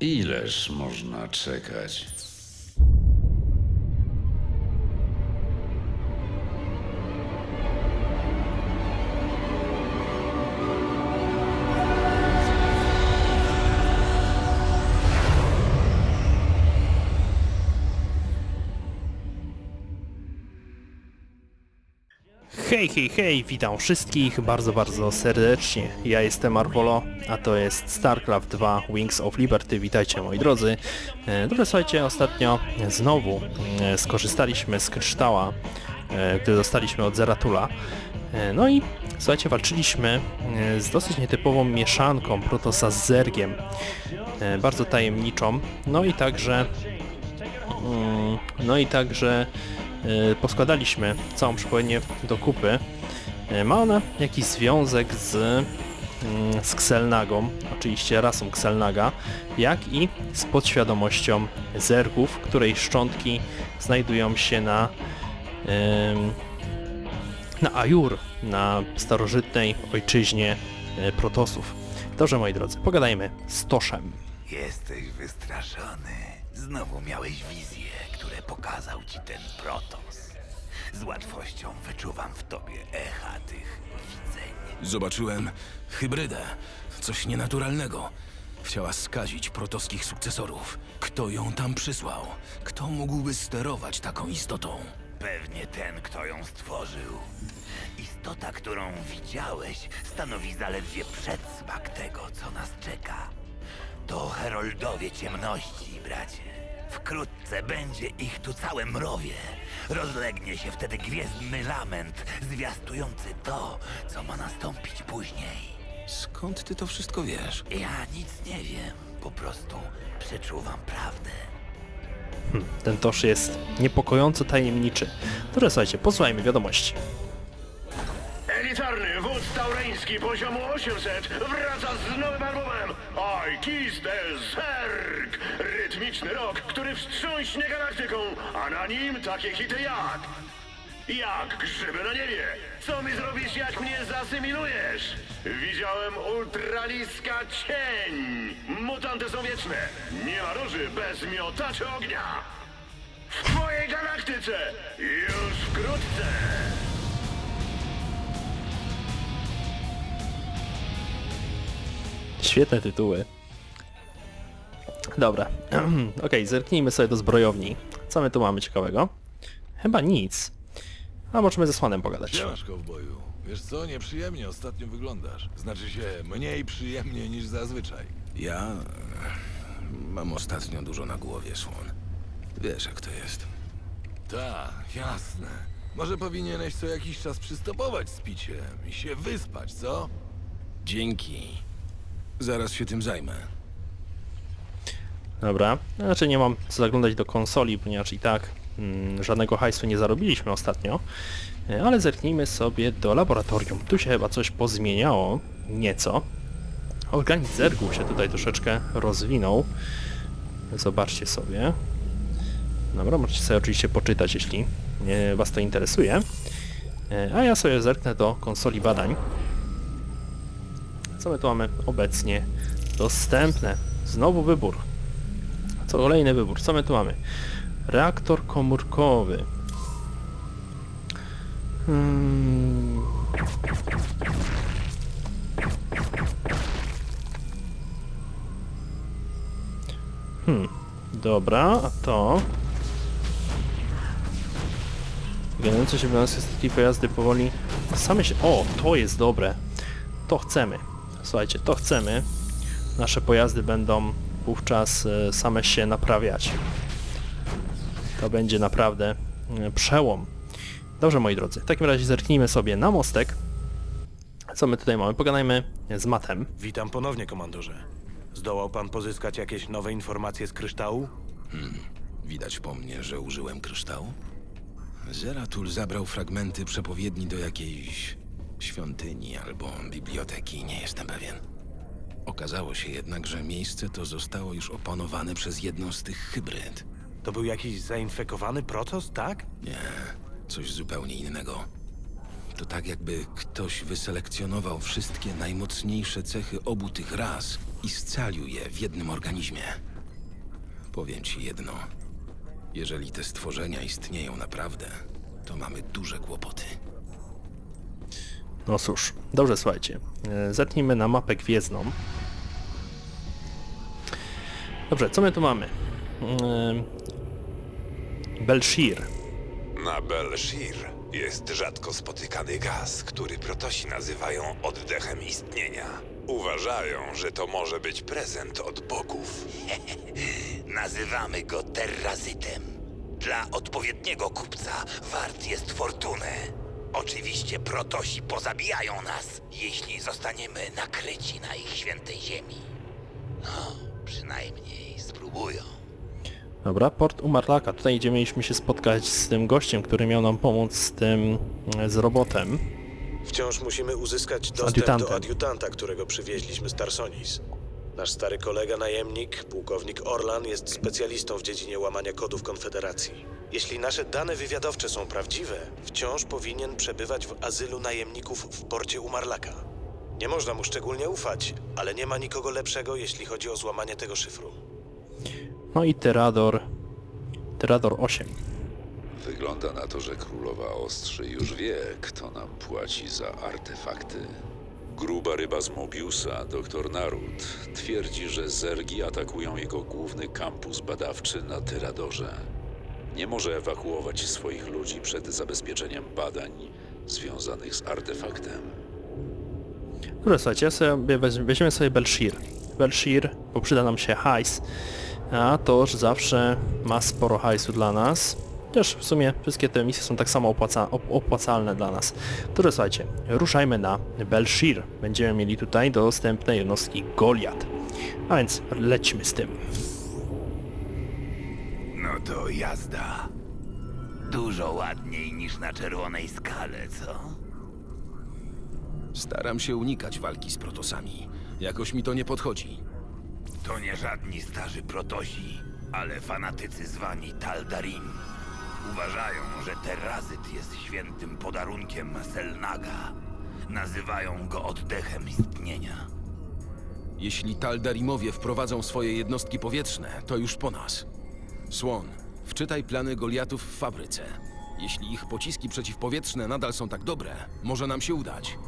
Ileż można czekać? Hej, hej, hej, witam wszystkich bardzo, bardzo serdecznie. Ja jestem Marvolo, a to jest StarCraft 2 Wings of Liberty. Witajcie moi drodzy. E, Dobrze, słuchajcie, ostatnio znowu e, skorzystaliśmy z kryształa, e, który dostaliśmy od Zeratula. No i słuchajcie, walczyliśmy z dosyć nietypową mieszanką Protosa z Zergiem. Bardzo tajemniczą. No i także Mm, No i także poskładaliśmy całą przepowiednię do kupy. E, Ma ona jakiś związek z, mm, z Xelnagą, oczywiście rasą Xelnaga, jak i z podświadomością zergów, której szczątki znajdują się na na Ajur, na starożytnej ojczyźnie e, Protosów. Dobrze moi drodzy, pogadajmy z Toszem. Jesteś wystraszony. Znowu miałeś wizje, które pokazał ci ten protos. Z łatwością wyczuwam w tobie echa tych widzeń. Zobaczyłem hybrydę. Coś nienaturalnego. Chciała skazić protowskich sukcesorów. Kto ją tam przysłał? Kto mógłby sterować taką istotą? Pewnie ten, kto ją stworzył. Istota, którą widziałeś, stanowi zaledwie przedsmak tego, co nas czeka. To heroldowie ciemności, bracie. Wkrótce będzie ich tu całe mrowie. Rozlegnie się wtedy gwiezdny lament, zwiastujący to, co ma nastąpić później. Skąd ty to wszystko wiesz? Ja nic nie wiem, po prostu przeczuwam prawdę. Ten Tosz jest niepokojąco tajemniczy. Dobrze, słuchajcie, posłuchajmy wiadomości. Taureński poziomu 800 wraca z nowym albumem I Kiss the Zerg. Rytmiczny rok, który wstrząśnie galaktyką, a na nim takie hity jak... Jak grzyby na niebie. Co mi zrobisz, jak mnie zasymilujesz? Widziałem ultraliska cień. Mutanty są wieczne. Nie ma róży bez miotaczy ognia. W twojej galaktyce już wkrótce. Świetne tytuły. Dobra, okej, zerknijmy sobie do zbrojowni. Co my tu mamy ciekawego? Chyba nic. A możemy ze Słanem pogadać. Siemasz, kowboju. Wiesz co, nieprzyjemnie ostatnio wyglądasz. Znaczy się, mniej przyjemnie niż zazwyczaj. Ja... e, Mam ostatnio dużo na głowie, Słon. Wiesz jak to jest. Ta, jasne. Może powinieneś co jakiś czas przystopować z piciem i się wyspać, co? Dzięki. Zaraz się tym zajmę. Dobra, znaczy nie mam co zaglądać do konsoli, ponieważ i tak mm, żadnego hajsu nie zarobiliśmy ostatnio. E, Ale zerknijmy sobie do laboratorium. Tu się chyba coś pozmieniało, nieco. Organizm zergów się tutaj troszeczkę rozwinął. Zobaczcie sobie. Dobra, możecie sobie oczywiście poczytać, jeśli e, Was to interesuje. E, A ja sobie zerknę do konsoli badań. Co my tu mamy obecnie dostępne? Znowu wybór. Co kolejny wybór? Co my tu mamy? Reaktor komórkowy. Hmm. Hmm. Dobra, a to... Generujące się biorące statki pojazdy powoli same się... O, to jest dobre. To chcemy. Słuchajcie, to chcemy. Nasze pojazdy będą wówczas e, same się naprawiać. To będzie naprawdę e, przełom. Dobrze moi drodzy, w takim razie zerknijmy sobie na mostek. Co my tutaj mamy? Pogadajmy z Matem. Witam ponownie, komandorze. Zdołał pan pozyskać jakieś nowe informacje z kryształu? Widać po mnie, że użyłem kryształu? Zeratul zabrał fragmenty przepowiedni do jakiejś świątyni albo biblioteki, nie jestem pewien. Okazało się jednak, że miejsce to zostało już opanowane przez jedną z tych hybryd. To był jakiś zainfekowany protos, tak? Nie, coś zupełnie innego. To tak jakby ktoś wyselekcjonował wszystkie najmocniejsze cechy obu tych ras i scalił je w jednym organizmie. Powiem ci jedno. Jeżeli te stworzenia istnieją naprawdę, to mamy duże kłopoty. No cóż, dobrze słuchajcie. E, Zetnijmy na mapę gwiezdną. Dobrze, co my tu mamy? Ym, Belshir. Na Belshir jest rzadko spotykany gaz, który protosi nazywają oddechem istnienia. Uważają, że to może być prezent od bogów. Nazywamy go terrazytem. Dla odpowiedniego kupca wart jest fortunę. Oczywiście protosi pozabijają nas, jeśli zostaniemy nakryci na ich świętej ziemi. No, przynajmniej spróbują. Dobra, port Umarlaka. Tutaj gdzie mieliśmy się spotkać z tym gościem, który miał nam pomóc z tym, z robotem. Wciąż musimy uzyskać dostęp adiutantem. do adiutanta, którego przywieźliśmy z Tarsonis. Nasz stary kolega najemnik, pułkownik Orlan, jest specjalistą w dziedzinie łamania kodów Konfederacji. Jeśli nasze dane wywiadowcze są prawdziwe, wciąż powinien przebywać w azylu najemników w porcie Umarlaka. Nie można mu szczególnie ufać, ale nie ma nikogo lepszego, jeśli chodzi o złamanie tego szyfru. No i Terador. Terador 8. Wygląda na to, że królowa Ostrzy już wie, kto nam płaci za artefakty. Gruba ryba z Mobiusa, doktor Narut, twierdzi, że zergi atakują jego główny kampus badawczy na Tyradorze. Nie może ewakuować swoich ludzi przed zabezpieczeniem badań związanych z artefaktem. Dobra, słuchajcie, ja sobie weź- weźmiemy sobie Belshir. Belshir, bo przyda nam się hajs. A to już zawsze ma sporo hajsu dla nas. Też w sumie wszystkie te misje są tak samo opłaca op opłacalne dla nas. Dobra, słuchajcie, ruszajmy na Belshir. Będziemy mieli tutaj dostępne jednostki Goliat. A więc lećmy z tym. No to jazda. Dużo ładniej niż na czerwonej skale, co? Staram się unikać walki z protosami. Jakoś mi to nie podchodzi. To nie żadni starzy protosi, ale fanatycy zwani Taldarim. Uważają, że terrazyt jest świętym podarunkiem Selnaga. Nazywają go oddechem istnienia. Jeśli Taldarimowie wprowadzą swoje jednostki powietrzne, to już po nas. Słon, wczytaj plany Goliatów w fabryce. Jeśli ich pociski przeciwpowietrzne nadal są tak dobre, może nam się udać.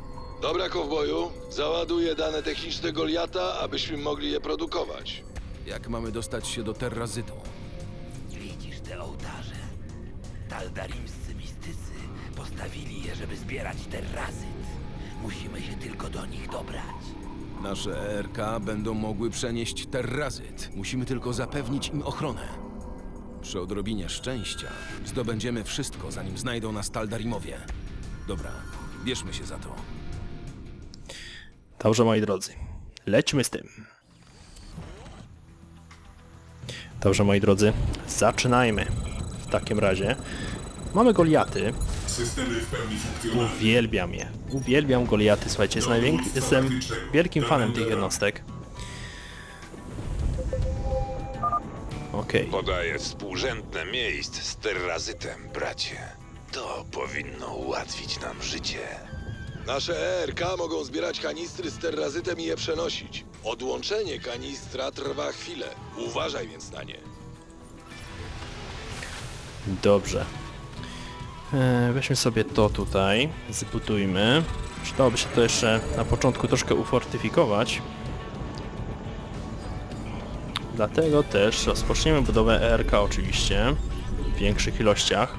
Dobra, kowboju. Załaduję dane techniczne Goliata, abyśmy mogli je produkować. Jak mamy dostać się do Terrazytu? Taldarimscy mistycy postawili je, żeby zbierać terrazyt. Musimy się tylko do nich dobrać. Nasze ERK będą mogły przenieść Terrazyt. Musimy tylko zapewnić im ochronę. Przy odrobinie szczęścia zdobędziemy wszystko, zanim znajdą nas Taldarimowie. Dobra, bierzmy się za to. Dobrze, moi drodzy. Lećmy z tym. Dobrze, moi drodzy. Zaczynajmy. W takim razie. Mamy Goliaty. Systemy w pełni funkcjonalne. Uwielbiam je. Uwielbiam Goliaty, słuchajcie. Jest najwięk- jestem wielkim fanem tych jednostek. Okej. Podaję współrzędne miejsc z terrazytem, bracie. To powinno ułatwić nam życie. Nasze ERK mogą zbierać kanistry z terrazytem i je przenosić. Odłączenie kanistra trwa chwilę. Uważaj więc na nie. Dobrze. E, weźmy sobie to tutaj. Zbudujmy. Przydałoby się to jeszcze na początku troszkę ufortyfikować. Dlatego też rozpoczniemy budowę ERK oczywiście. W większych ilościach.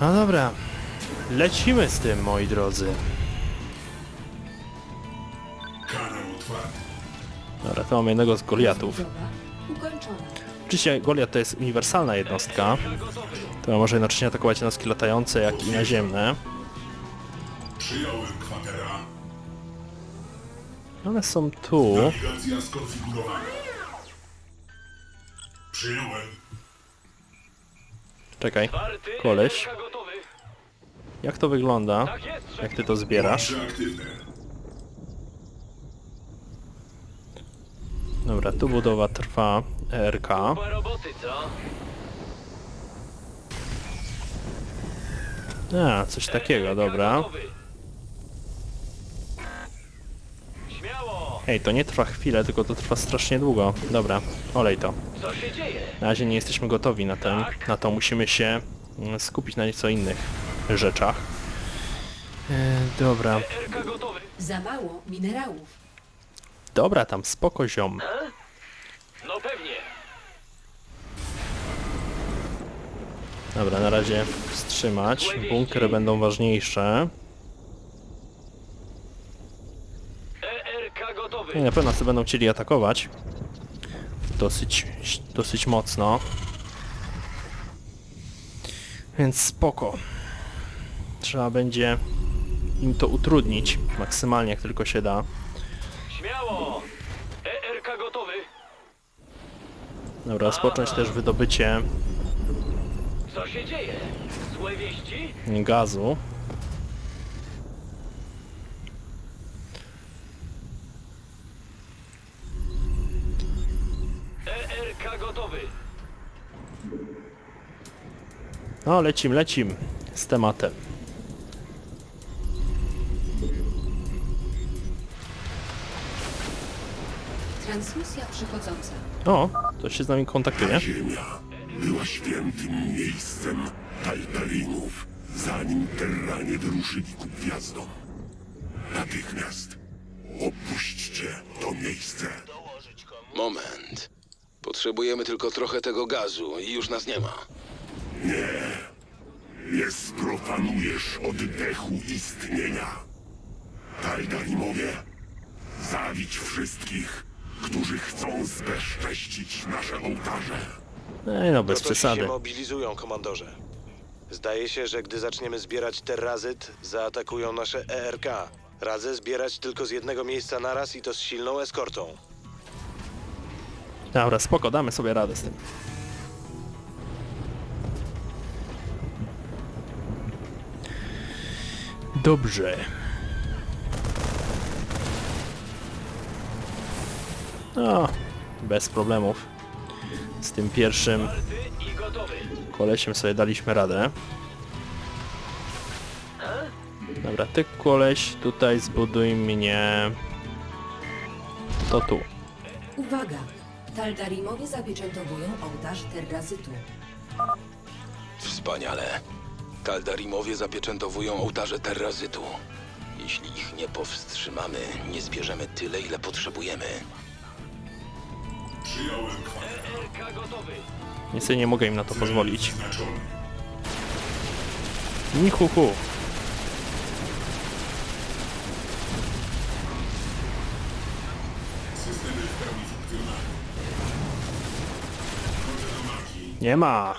No dobra. Lecimy z tym, moi drodzy. Kanał otwarty. Dobra, to mamy jednego z Goliatów. Oczywiście Goliat to jest uniwersalna jednostka, która może jednocześnie atakować jednostki latające, jak i naziemne. Przyjąłem kwatera. One są tu. Nawigacja skonfigurowana. Przyjąłem. Czekaj, koleś. Jak to wygląda? Jak ty to zbierasz? Łącze aktywne. Dobra, tu budowa trwa ERK. A, coś takiego, dobra. Śmiało! Ej, to nie trwa chwilę, tylko to trwa strasznie długo. Dobra, olej to. Co się dzieje? Na razie nie jesteśmy gotowi na ten, na to musimy się mm, skupić na nieco innych rzeczach. E, dobra, RK gotowy. Za mało minerałów. dobra, tam spoko ziom. No pewnie. Dobra, na razie wstrzymać. Bunkry będą ważniejsze. ERK gotowy. I na pewno sobie będą chcieli atakować. Dosyć, dosyć mocno. Więc spoko. Trzeba będzie im to utrudnić maksymalnie jak tylko się da. Śmiało. ERK gotowy. Dobra, rozpocząć też wydobycie Co się dzieje? Złe wieści? gazu. ERK gotowy. No, lecim, lecim z tematem. Transmisja przychodząca. O, to się z nami kontaktuje. Ziemia była świętym miejscem Taltarinów, zanim Terranie wyruszyli ku gwiazdom. Natychmiast opuśćcie to miejsce. Moment. Potrzebujemy tylko trochę tego gazu i już nas nie ma. Nie sprofanujesz oddechu istnienia. Taldarimowie, zabić wszystkich, którzy chcą zbezcześcić nasze ołtarze. Ej, no bez Protosi przesady. się mobilizują, komandorze. Zdaje się, że gdy zaczniemy zbierać terrazyt, zaatakują nasze ERK. Radzę zbierać tylko z jednego miejsca naraz i to z silną eskortą. Dobra, spoko, damy sobie radę z tym. Dobrze. No, bez problemów. Z tym pierwszym kolesiem sobie daliśmy radę. Dobra, ty koleś tutaj zbuduj mnie... To tu. Uwaga! Taldarimowie zapieczętowują ołtarz terrazytu. Wspaniale. Taldarimowie zapieczętowują ołtarze terrazytu. Jeśli ich nie powstrzymamy, nie zbierzemy tyle, ile potrzebujemy. Przyjąłem kwaterę. Niestety nie mogę im na to pozwolić. Nichuchu. Nie ma.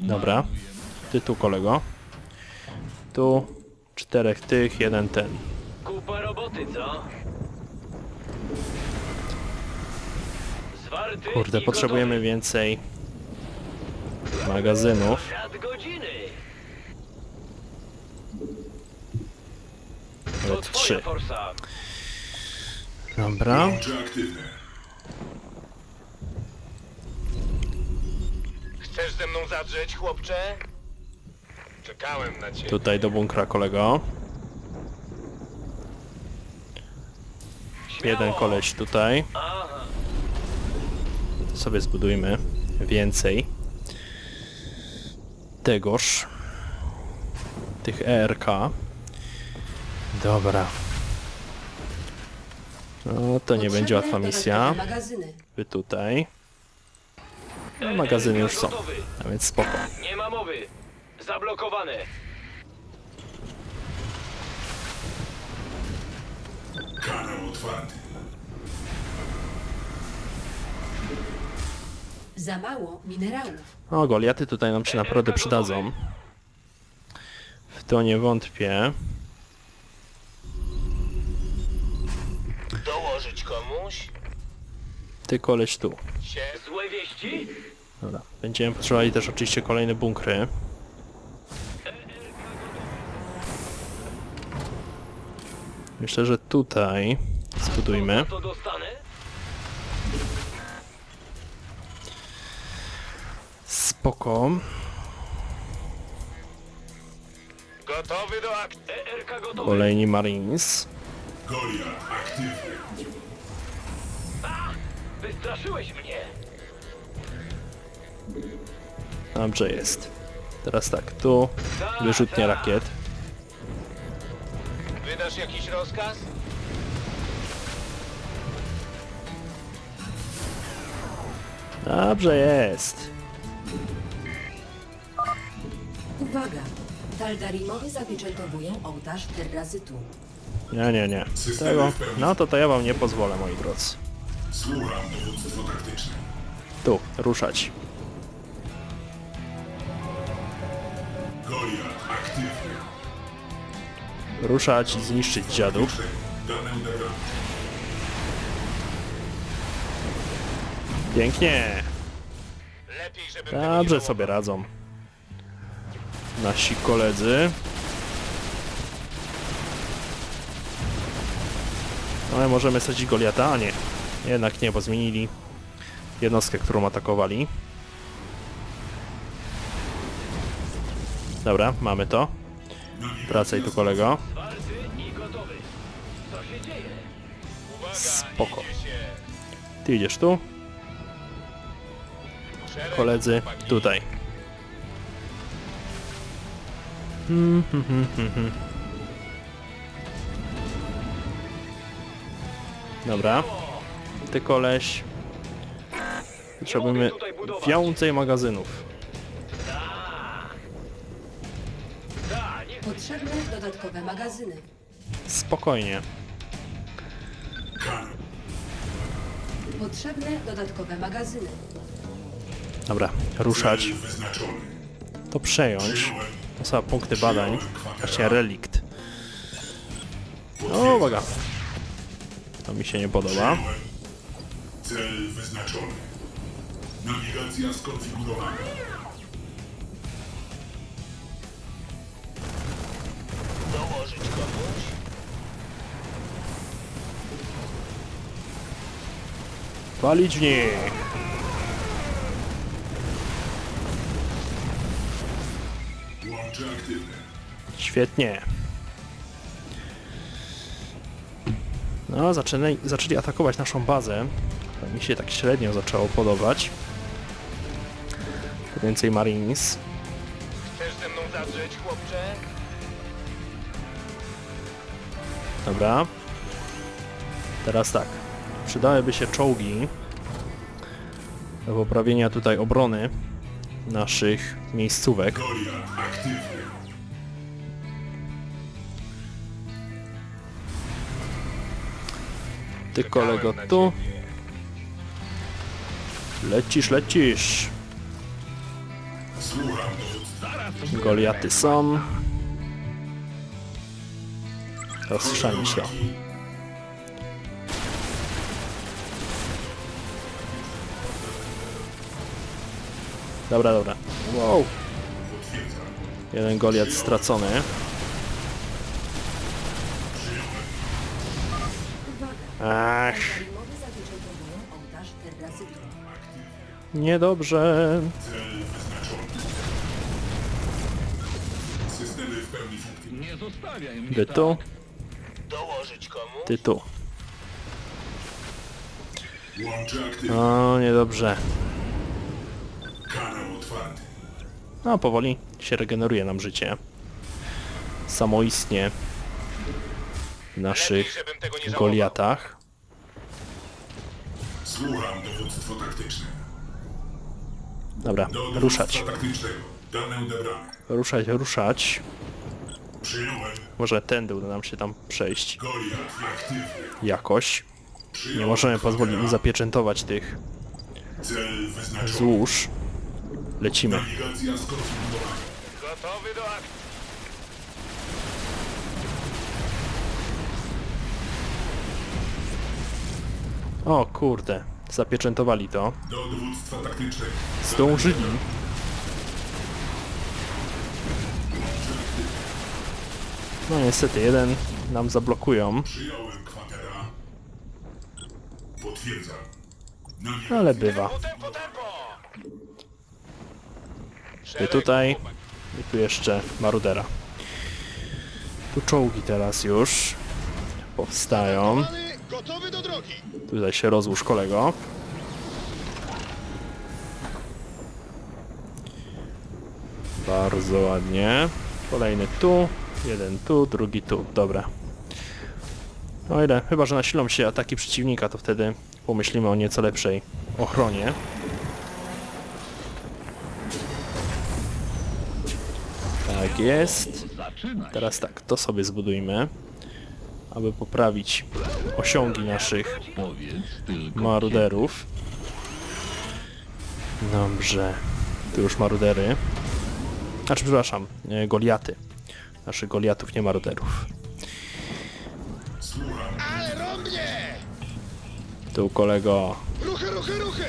Dobra. Ty tu kolego. Tu czterech tych, jeden ten. Kupa roboty, co? Zwarty Kurde, potrzebujemy więcej magazynów. Twoja trzy. Dobra. Chcesz ze mną zadrzeć, chłopcze? Czekałem na ciebie. Tutaj do bunkra kolego. Jeden koleś tutaj. Aha. To sobie zbudujmy więcej tegoż. Tych ERK. Dobra. No to nie będzie łatwa misja. Wy tutaj. No, magazyny już są, a więc spoko. Nie ma mowy. Zablokowane. Kanał otwarty. Za mało minerałów. O, Goliaty tutaj nam się naprawdę przydadzą. W to nie wątpię. Dołożyć komuś? Ty koleś tu. Się... Złe wieści? Dobra. Będziemy potrzebowali też oczywiście kolejne bunkry. Myślę, że tutaj zbudujmy. To dostanę? Spoko. Gotowy do akcji. ERK gotowy. Kolejni Marines. Goliat aktywny. Wystraszyłeś mnie. Dobrze jest. Teraz tak, tu wyrzutnia rakiet. Wydasz jakiś rozkaz? Dobrze jest. Uwaga! Taldarimowie zapieczętowują ołtarz terrazytu. Nie, nie, nie. Tego, no to to ja wam nie pozwolę, moi drodzy. Słucham dowództwo taktyczne. Tu, ruszać. Goliat aktywny. Ruszać i zniszczyć dziadów. Dane. Pięknie. Lepiej, żeby Dobrze sobie radzą. Nasi koledzy. Ale możemy sadzić Goliata? A nie. Jednak nie, bo zmienili jednostkę, którą atakowali. Dobra, mamy to. Wracaj tu kolego. Spoko. Ty idziesz tu. Koledzy tutaj. Hmm, hmm, hmm, hmm, hmm. Dobra. Ty koleś. Potrzebujemy więcej magazynów. Potrzebne dodatkowe magazyny. Spokojnie. Potrzebne dodatkowe magazyny. Dobra, ruszać. To przejąć. To punkty badań. Właśnie relikt. O, uwaga. To mi się nie podoba. Cel wyznaczony. Nawigacja skonfigurowana. Dołożyć komuś? Walić w nich! Aktywne. Świetnie. No, zaczęli, zaczęli atakować naszą bazę. To mi się tak średnio zaczęło podobać. Więcej Marines. Chcesz ze mną zadrzeć, chłopcze? Dobra. Teraz tak. Przydałyby się czołgi do poprawienia tutaj obrony naszych miejscówek. Ty kolego tu. Lecisz, lecisz. Goliaty są. Rozszczęść to. Dobra, dobra. Wow. Jeden Goliat stracony. Ach, niedobrze. W pełni funkcjonują. Ty tu, Dołożyć komu? ty tu. O, niedobrze. No, powoli się regeneruje nam życie. Samoistnie w naszych żebym tego nie żałował. Goliatach. Słucham dowództwo taktyczne. Dobra, Do dowództwa ruszać. taktycznego. Dane odebrane. Ruszać, ruszać. Przyjąłem. Może tędy uda nam się tam przejść Goliat aktywny. jakoś. Nie Przyjąłem możemy pozwolić im zapieczętować tych Cel wyznaczony. złóż. Lecimy. Nawigacja skonfigurowana. Gotowy do akcji. O kurde, zapieczętowali to. Do dowództwa taktycznego. Zdążyli. No niestety, jeden nam zablokują, Przyjąłem kwatera. Potwierdzam. Nawigacja. ale bywa. Tempo, tempo! I tutaj, i tu jeszcze Marudera. Tu czołgi teraz już powstają. Tutaj się rozłóż kolego. Bardzo ładnie. Kolejny tu, jeden tu, drugi tu. Dobra. O ile, chyba że nasilą się ataki przeciwnika, to wtedy pomyślimy o nieco lepszej ochronie. Tak jest. Teraz tak, to sobie zbudujmy, aby poprawić osiągi naszych maruderów. Dobrze. Tu już marudery. Znaczy, przepraszam, e, Goliaty. Naszych Goliatów, nie maruderów. Tu kolego. Ruchy, ruchy, ruchy!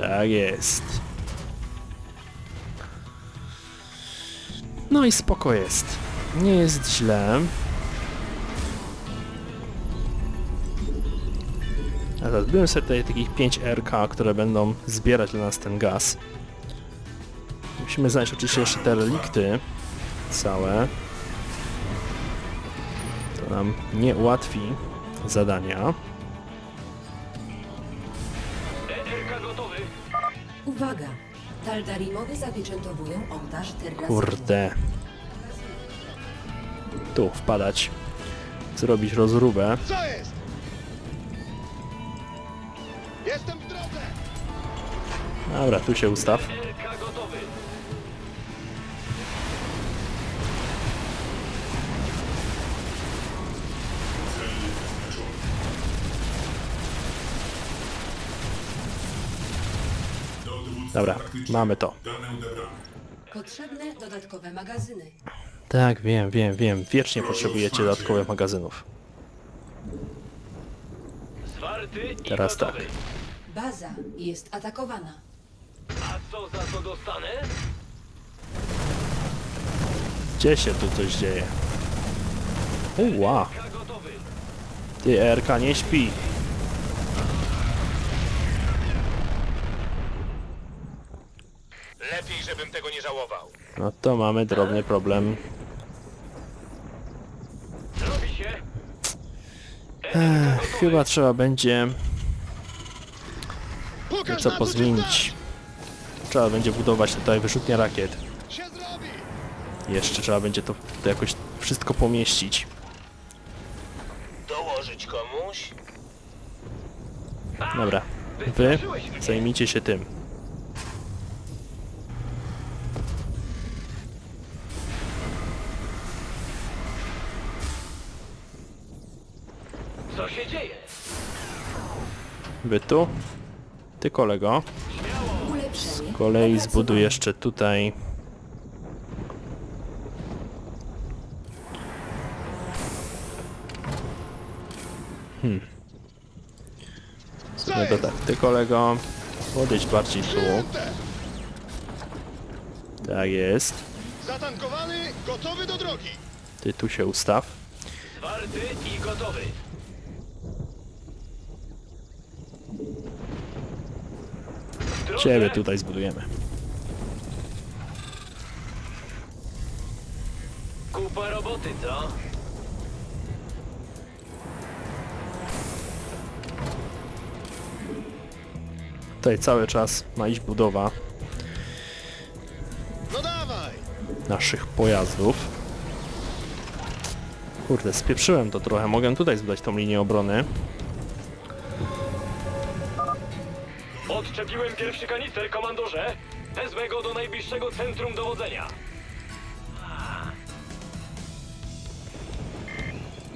Tak jest. No i spoko jest. Nie jest źle. A teraz byłem sobie tutaj takich 5 RK, które będą zbierać dla nas ten gaz. Musimy znaleźć oczywiście jeszcze te relikty całe. To nam nie ułatwi zadania. Uwaga! Taldarimowie zapieczętowują ołtarz Terrazytu. Kurde. Tu wpadać. Zrobić rozróbę. Co jest? Jestem w drodze! Dobra, tu się ustaw. Dobra, mamy to. Potrzebne dodatkowe magazyny. Tak, wiem, wiem, wiem. Wiecznie potrzebujecie dodatkowych magazynów. Teraz tak. Baza jest atakowana. Gdzie się tu coś dzieje? Uła! Ty, RK, nie śpi. Lepiej, żebym tego nie żałował. No to mamy drobny problem. Ech, chyba trzeba będzie Pokaż co na co cię pozmienić. Trzeba będzie budować tutaj wyrzutnie rakiet. Jeszcze trzeba będzie to, to jakoś wszystko pomieścić. Dołożyć komuś? Dobra, wy zajmijcie się tym. Co się dzieje? Wy tu? Ty kolego. Z kolei opracowane. zbuduj jeszcze tutaj. Hmm. No to tak, ty kolego, podejdź bardziej tu. Tak jest. Zatankowany, gotowy do drogi! Ty tu się ustaw. Zwarty i gotowy. Ciebie tutaj zbudujemy. Kupa roboty, co? Tutaj cały czas ma iść budowa No dawaj! naszych pojazdów. Kurde, spieprzyłem to trochę. Mogę tutaj zbudować tą linię obrony. Odczepiłem pierwszy kanister, komandorze. Wezmę go do najbliższego centrum dowodzenia.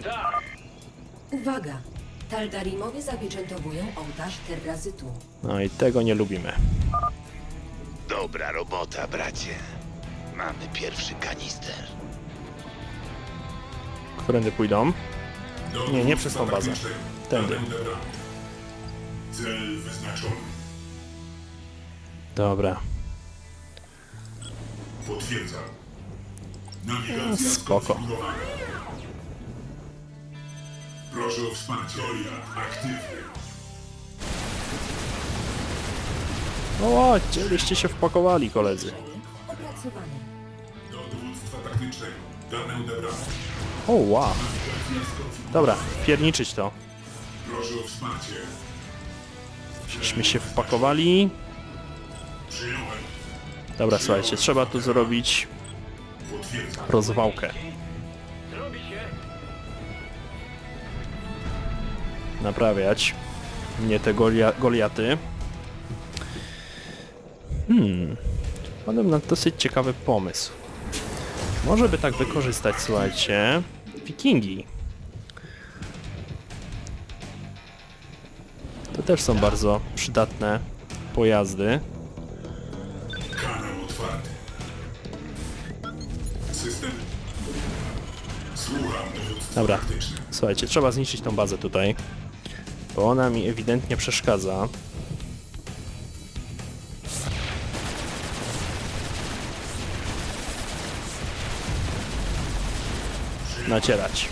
Tak, Uwaga! Taldarimowie zapieczętowują ołtarz Terrazytu. No i tego nie lubimy. Dobra robota, bracie. Mamy pierwszy kanister. Którędy pójdą? Do Nie, nie przez tą bazę. Tędy. Cel wyznaczony. Dobra. Potwierdzam. Nawigacja No, spoko. Proszę o wsparcie. Goliat aktywny. No chodźcie, byście się wpakowali koledzy. Opracowane. Dowództwa taktycznego. Dane odebrane. O wow. Dobra, pierniczyć to. Proszę o wsparcie. Żeśmy się wpakowali. Dobra, słuchajcie, trzeba tu zrobić rozwałkę. Naprawiać. Nie te golia goliaty. Hmm. Wpadłem na dosyć ciekawy pomysł. Może by tak wykorzystać, słuchajcie, wikingi. To też są bardzo przydatne pojazdy. Dobra, słuchajcie, trzeba zniszczyć tą bazę tutaj, bo ona mi ewidentnie przeszkadza. Nacierać.